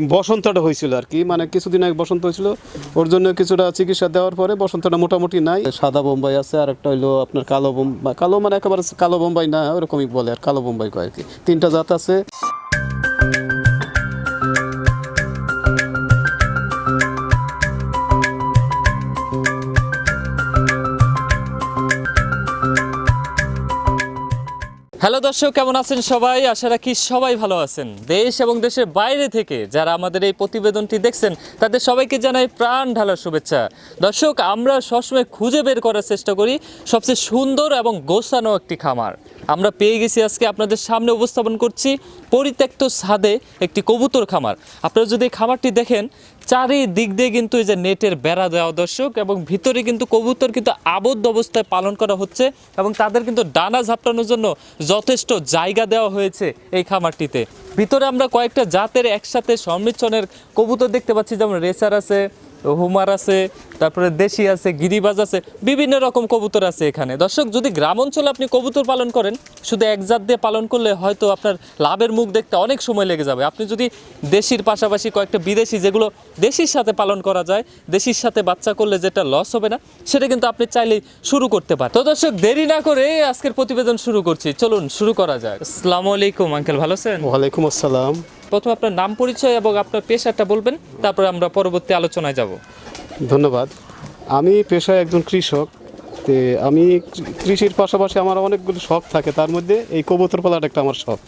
বসন্তটা হয়েছিল আর কি। মানে কিছুদিন আগে বসন্ত হয়েছিল, ওর জন্য কিছুটা চিকিৎসা দেওয়ার পরে বসন্তটা মোটামুটি নাই। সাদা বোম্বাই আছে আর একটা হইল আপনার কালো বোম্বাই। কালো মানে একেবারে কালো বোম্বাই না, ওরকমই বলে আর কালো বোম্বাই কয় আর কি। তিনটা জাত আছে। হ্যালো দর্শক, কেমন আছেন সবাই? আশা রাখি সবাই ভালো আছেন। দেশ এবং দেশের বাইরে থেকে যারা আমাদের এই প্রতিবেদনটি দেখছেন, তাদের সবাইকে জানাই প্রাণ ঢালার শুভেচ্ছা। দর্শক, আমরা সবসময় খুঁজে বের করার চেষ্টা করি সবচেয়ে সুন্দর এবং গোছানো একটি খামার। আমরা পেয়ে গেছি আজকে আপনাদের সামনে উপস্থাপন করছি পরিত্যক্ত ছাদে একটি কবুতর খামার। আপনারা যদি খামারটি দেখেন, চারিদিক দিয়ে কিন্তু এই যে নেটের বেড়া দেওয়া দর্শক এবং ভিতরে কিন্তু কবুতর কিন্তু আবদ্ধ অবস্থায় পালন করা হচ্ছে এবং তাদের কিন্তু ডানা ঝাপটানোর জন্য যথেষ্ট জায়গা দেওয়া হয়েছে এই খামারটিতে। ভিতরে আমরা কয়েকটা জাতের একসাথে সংমিশ্রণের কবুতর দেখতে পাচ্ছি, যেমন রেসার আছে হুমার আছে তারপরে দেশি আছে গিরিবাজ আছে বিভিন্ন রকম কবুতর আছে এখানে। দর্শক যদি গ্রাম অঞ্চলে আপনি কবুতর পালন করেন শুধু এক জাত দিয়ে পালন করলে হয়তো আপনার লাভের মুখ দেখতে অনেক সময় লেগে যাবে। আপনি যদি দেশির পাশাপাশি কয়েকটা বিদেশি যেগুলো দেশির সাথে পালন করা যায় দেশির সাথে বাচ্চা করলে যেটা লস হবে না সেটা কিন্তু আপনি চাইলেই শুরু করতে পারেন। তো দর্শক দেরি না করে আজকের প্রতিবেদন শুরু করছি। চলুন শুরু করা যাক। আসসালামু আলাইকুম আঙ্কেল ভালো আছেন? ওয়ালাইকুম আসসালাম। প্রথমে আপনার নাম পরিচয় এবং আপনার পেশাটা বলবেন, তারপরে আমরা পরবর্তী আলোচনায় যাব। ধন্যবাদ। আমি পেশায় একজন কৃষক, তে আমি কৃষির পাশাপাশি আমার অনেকগুলো শখ থাকে, তার মধ্যে এই কবুতর পালাটা একটা আমার শখ।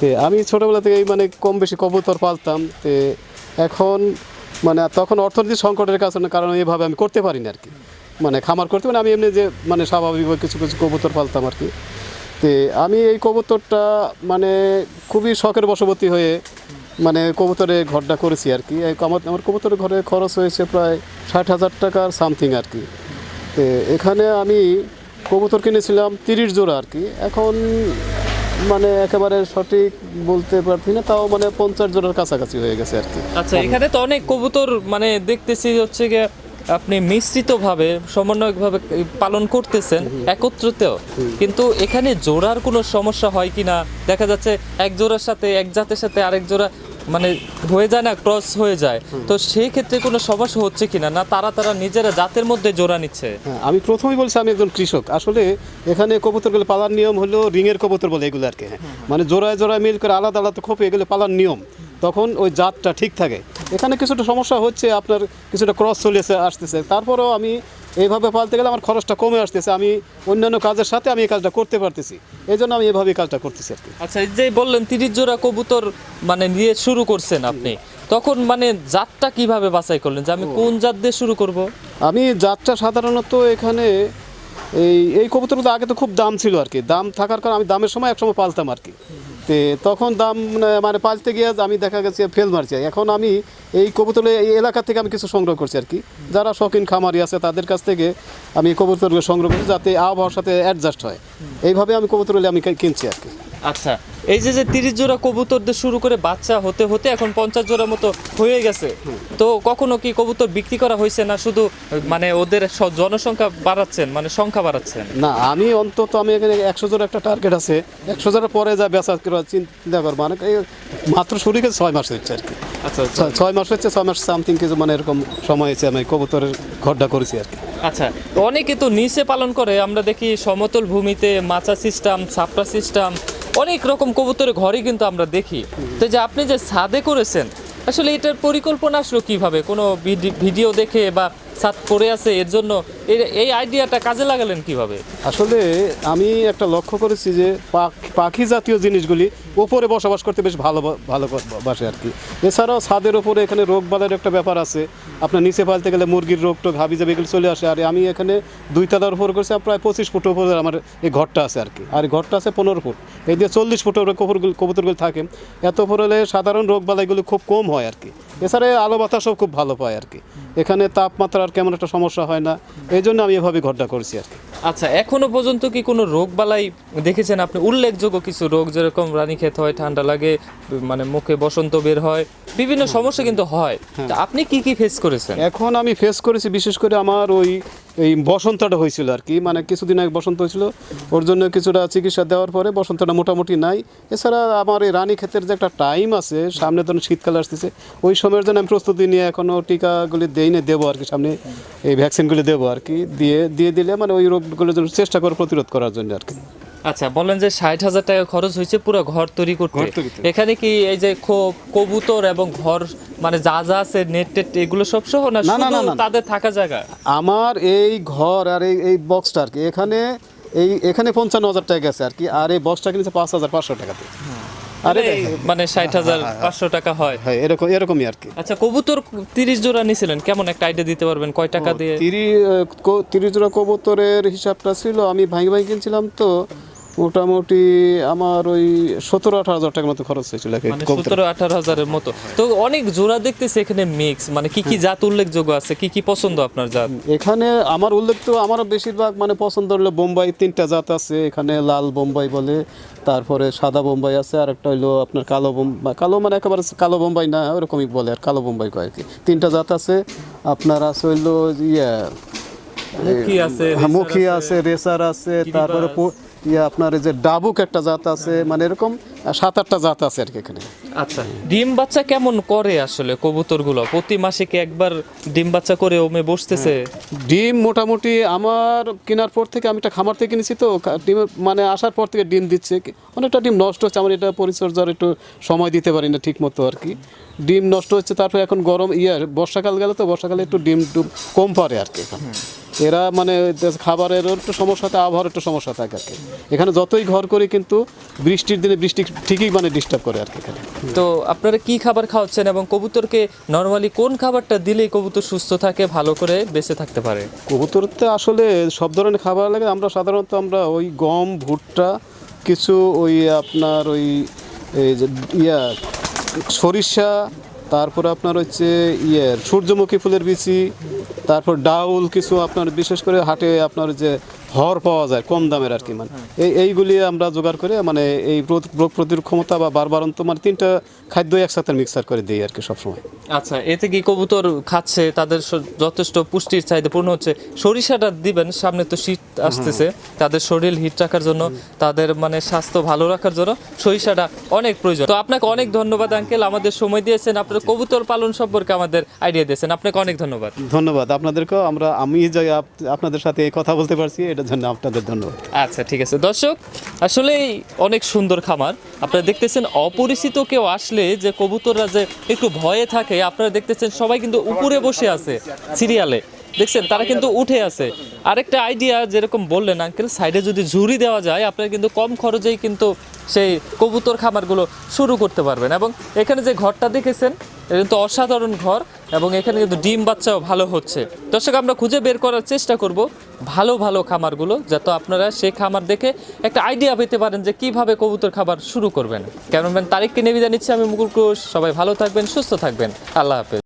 তে আমি ছোটোবেলা থেকে মানে কম বেশি কবুতর পালতাম, তে এখন মানে তখন অর্থনৈতিক সংকটের কারণে, কারণ এভাবে আমি করতে পারি না আর কি। মানে খামার করতে মানে আমি এমনি যে মানে স্বাভাবিকভাবে কিছু কিছু কবুতর পালতাম আর কি। তে আমি এই কবুতরটা মানে খুবই শখের বশবর্তী হয়ে মানে কবুতরে ঘরটা করেছি আর কি। আমার আমার কবুতরের ঘরে খরচ হয়েছে প্রায় ষাট হাজার টাকার সামথিং আর কি। তো এখানে আমি কবুতর কিনেছিলাম তিরিশ জোড়া আর কি। এখন মানে একেবারে সঠিক বলতে পারছি না, তাও মানে পঞ্চাশ জোড়ার কাছাকাছি হয়ে গেছে আর কি। আচ্ছা এখানে তো অনেক কবুতর মানে দেখতেছি হচ্ছে গিয়ে আপনি মিশ্রিতভাবে সমন্বয়কভাবে পালন করতেছেন একত্রিত কিন্তু এখানে জোড়ার কোনো সমস্যা হয় কিনা দেখা যাচ্ছে এক জোড়ার সাথে এক জাতের সাথে আরেক জোড়া মানে হয়ে যায় না ক্রস হয়ে যায়। তো সেই ক্ষেত্রে কোনো সমস্যা হচ্ছে কিনা না? তারা তারা নিজেরা জাতের মধ্যে জোড়া নিচ্ছে? হ্যাঁ আমি প্রথমেই বলছি আমি একজন কৃষক। আসলে এখানে কবুতরগুলো পালার নিয়ম হলো রিংয়ের কবুতর বলে এগুলো আর কি। মানে জোড়ায় জোড়ায় মিল করে আলাদা আলাদা খোপে এগুলো পালার নিয়ম। তখন ওই জাতটা ঠিক থাকে। এখানে কিছুটা সমস্যা হচ্ছে আপনার কিছুটা ক্রস চলেছে আসতেছে। তারপরেও আমি এইভাবে পালতে গেলে আমার খরচটা কমে আসতেছে। আমি অন্যান্য কাজের সাথে আমি এই কাজটা করতে পারতেছি। এই জন্য আমি এভাবেই কাজটা করতেছি আর কি। আচ্ছা এই যে বললেন তিরিশ জোড়া কবুতর মানে নিয়ে শুরু করছেন আপনি। তখন মানে জাতটা কীভাবে বাছাই করলেন? যে আমি কোন জাত দিয়ে শুরু করব? আমি জাতটা সাধারণত এখানে এই এই কবুতরগুলো আগে তো খুব দাম ছিল আর কি। দাম থাকার কারণে আমি দামের সময় একসময় পালতাম আর কি। তে তখন দাম মানে- পাল্টে পালতে গিয়ে আমি দেখা গেছে ফেল মারছি। এখন আমি এই কবুতর, এই এলাকা থেকে আমি কিছু সংগ্রহ করছি আর কি। যারা শৌখিন খামারি আছে, তাদের কাছ থেকে আমি কবুতরগুলো সংগ্রহ করছি যাতে আবহাওয়ার সাথে অ্যাডজাস্ট হয়। এইভাবে আমি কবুতরগুলো আমি কিনছি আর কি। আচ্ছা এই যে যে তিরিশ জোড়া কবুতর দিয়ে শুরু করে বাচ্চা হতে হতে এখন পঞ্চাশ জোড়া মতো হয়ে গেছে। তো কখনো কি কবুতর বিক্রি করা হয়েছে না শুধু মানে ওদের জনসংখ্যা বাড়াচ্ছেন মানে সংখ্যা বাড়াচ্ছেন? না আমি অন্তত আমি এখানে একশো জোড়া একটা টার্গেট আছে। একশো জোড়া পরে যা বেচা করার চিন্তা করব মানে মাত্র শুরু করে ছয় মাস হচ্ছে আর কি। আচ্ছা ছ- ছয় মাস হচ্ছে ছয় মাস সামথিং কিছু মানে এরকম সময় হয়েছে আমি কবুতরের ঘরটা করেছি আর কি। আচ্ছা অনেকে তো নিচে পালন করে আমরা দেখি সমতল ভূমিতে মাচা সিস্টেম ছাপড়া সিস্টেম অনেক রকম কবুতরের ঘরে কিন্তু আমরা দেখি। তো যে আপনি যে ছাদে করেছেন, আসলে এটার পরিকল্পনা আসলো কীভাবে? কোনো ভিডি- ভিডিও দেখে বা ছাদ পড়ে আছে, এর জন্য এই আইডিয়াটা কাজে লাগালেন কীভাবে? আসলে আমি একটা লক্ষ্য করেছি যে পাখ- জাতীয় জিনিসগুলি ওপরে বসবাস করতে বেশ ভালো ভালো বাসে আর কি। এছাড়াও ছাদের ওপরে এখানে রোগ বালার একটা ব্যাপার আছে। আপনার নিচে পালতে গেলে মুরগির রোগ টোগ, হাবি জাবি এগুলো চলে আসে। আর আমি এখানে দুই তলার উপর করেছি প্রায় পঁচিশ ফুট উপরে আমার এই ঘরটা আছে আর কি। আর ঘরটা আছে পনেরো ফুট। এই দিয়ে চল্লিশ ফুট উপরে কবুতরগুলো কবুতরগুলো থাকে, এত উপরে হলে সাধারণ রোগ বালাইগুলো খুব কম হয় আর কি। এছাড়া আলো বাতাসও খুব ভালো পায় আর কি। এখানে তাপমাত্রার কেমন একটা সমস্যা হয় না। এই জন্য আমি এভাবে ঘরটা করছি আর আচ্ছা এখনও পর্যন্ত কি কোনো রোগ বালাই দেখেছেন আপনি? উল্লেখযোগ্য কিছু রোগ যেরকম রানী খেত হয় ঠান্ডা লাগে মানে মুখে বসন্ত বের হয় বিভিন্ন সমস্যা কিন্তু হয়। তা আপনি কি কি ফেস করেছেন? এখন আমি ফেস করেছি বিশেষ করে আমার ওই এই বসন্তটা হয়েছিল আর কি। মানে কিছুদিন আগে বসন্ত হয়েছিল। ওর জন্য কিছুটা চিকিৎসা দেওয়ার পরে বসন্তটা মোটামুটি নাই। এছাড়া আমার এই রানী ক্ষেতের যে একটা টাইম আছে, সামনে ধরুন শীতকাল আসতেছে, ওই সময়ের জন্য আমি প্রস্তুতি নিয়ে এখনও টিকাগুলি দেই না দেবো আর কি সামনে এই ভ্যাকসিনগুলি দেবো আর কি। দিয়ে দিয়ে দিলে মানে ওই রোগগুলোর জন্য চেষ্টা করে প্রতিরোধ করার জন্য আর কি। আচ্ছা বলেন যে ষাট হাজার টাকা খরচ হয়েছে পুরো ঘর তৈরি করতে। এখানে কি এই যে কবুতর এবং ঘর মানে যা যা আছে নেট টেট এগুলো সব সহ না। তাদের থাকা জায়গা? আমার এই ঘর আর এই এই বক্সটা আর কি এখানে এই এখানে পঞ্চান্ন হাজার টাকা গেছে আর কি আর এই বক্সটা কিনেছে পাঁচ হাজার পাঁচশো টাকাতে আর এই মানে ষাট হাজার পাঁচশো টাকা হয়। হ্যাঁ এরকম এরকমই আর কি। আচ্ছা কবুতর তিরিশ জোড়া নিছিলেন কেমন একটা আইডিয়া দিতে পারবেন কয় টাকা দিয়ে? তিরিশ তিরিশ জোড়া কবুতরের হিসাবটা ছিল আমি ভাই ভাই কিনছিলাম তো মোটামুটি আমার ওই সতেরো আঠারো হাজার টাকার মতো খরচ হয়েছিল মানে। সতেরো আঠারো হাজারের মতো। তো অনেক জোড়া দেখতেছি এখানে মিক্স মানে কি কি জাত উল্লেখযোগ্য আছে? কি কি পছন্দ আপনার জাত? এখানে আমার উল্লেখ তো আমার বেশিরভাগ মানে পছন্দ হলো বোম্বাই তিনটা জাত আছে। এখানে লাল বোম্বাই বলে তারপরে সাদা বোম্বাই আছে আর একটা হইল আপনার কালো বোম্বাই কালো মানে একেবারে কালো বোম্বাই না ওরকমই বলে আর কালো বোম্বাই কয় কি। তিনটা জাত আছে। আপনার আছে হইল ইয়ে মুখী আছে হ্যাঁ, আছে রেসার আছে তারপরে ইয়ে আপনার এই যে ডাবুক একটা জাত আছে মানে এরকম সাত আটটা জাত আছে আর কি এখানে। আচ্ছা ডিম বাচ্চা কেমন করে আসলে কবুতরগুলো? প্রতি মাসে কি একবার ডিম বাচ্চা করে ওমে বসতেছে? ডিম মোটামুটি আমার কেনার পর থেকে আমি একটা খামার থেকে কিনেছি তো ডিম মানে আসার পর থেকে ডিম দিচ্ছে। অনেকটা ডিম নষ্ট হচ্ছে আমার এটা পরিচর্যার একটু সময় দিতে পারি না ঠিক মতো আর কি। ডিম নষ্ট হচ্ছে তারপরে এখন গরম ইয়ে বর্ষাকাল গেলে তো বর্ষাকালে একটু ডিম ডুম কম পারে আর কি এখন। এরা মানে খাবারের একটু সমস্যা থাকে আবহাওয়ার একটু সমস্যা থাকে আর কি। এখানে যতই ঘর করি কিন্তু বৃষ্টির দিনে বৃষ্টি ঠিকই মানে ডিস্টার্ব করে আর কি এখানে। তো আপনারা কি খাবার খাওয়াচ্ছেন এবং কবুতরকে নর্মালি কোন খাবারটা দিলে কবুতর সুস্থ থাকে ভালো করে বেঁচে থাকতে পারে? কবুতরতে আসলে সব ধরনের খাবার লাগে আমরা সাধারণত আমরা ওই গম ভুট্টা কিছু ওই আপনার ওই যে ইয়া সরিষা তারপর আপনার হচ্ছে ইয়ের সূর্যমুখী ফুলের বিচি, তারপর ডাউল কিছু আপনার বিশেষ করে হাটে আপনার যে হর পাওয়া যায় কম দামের আর কি মানে। এই এইগুলি আমরা জোগাড় করে মানে এই রোগ প্রতিরোধ ক্ষমতা বা বারবারন্ত মানে তিনটা খাদ্য একসাথে মিক্সার করে দিই আর কি সবসময়। আচ্ছা এতে কি কবুতর খাচ্ছে তাদের যথেষ্ট পুষ্টির চাহিদা পূর্ণ হচ্ছে। সরিষাটা দিবেন সামনে তো শীত আসতেছে তাদের শরীর হিট রাখার জন্য তাদের মানে স্বাস্থ্য ভালো রাখার জন্য সরিষাটা অনেক প্রয়োজন। তো আপনাকে অনেক ধন্যবাদ আঙ্কেল আমাদের সময় দিয়েছেন আপনার কবুতর পালন সম্পর্কে আমাদের আইডিয়া দিয়েছেন আপনাকে অনেক ধন্যবাদ। ধন্যবাদ। আপনাদেরকেও আমরা আমি যে আপনাদের সাথে কথা বলতে পারছি এটার জন্য, আপনাদের ধন্যবাদ আচ্ছা ঠিক আছে। দর্শক, আসলেই অনেক সুন্দর খামার। আপনারা দেখতেছেন অপরিচিত কেউ আসলে যে কবুতররা যে একটু ভয়ে থাকে, আপনারা দেখতেছেন সবাই কিন্তু উপরে বসে আছে সিরিয়ালে। দেখছেন, তারা কিন্তু উঠে আছে। আরেকটা আইডিয়া যেরকম বললেন আঙ্কেল সাইডে যদি ঝুড়ি দেওয়া যায়, আপনারা কিন্তু কম খরচেই কিন্তু সেই কবুতর খামারগুলো শুরু করতে পারবেন। এবং এখানে যে ঘরটা দেখেছেন, এটা কিন্তু অসাধারণ ঘর। এবং এখানে কিন্তু ডিম বাচ্চাও ভালো হচ্ছে। দর্শক, আমরা খুঁজে বের করার চেষ্টা করব ভালো ভালো খামারগুলো, যাতে আপনারা সেই খামার দেখে একটা আইডিয়া পেতে পারেন যে কীভাবে কবুতর খাবার শুরু করবেন। ক্যামেরাম্যান তারিখকে নিয়ে বিদায় নিচ্ছি আমি মুকুল ঘোষ। সবাই ভালো থাকবেন, সুস্থ থাকবেন। আল্লাহ হাফেজ।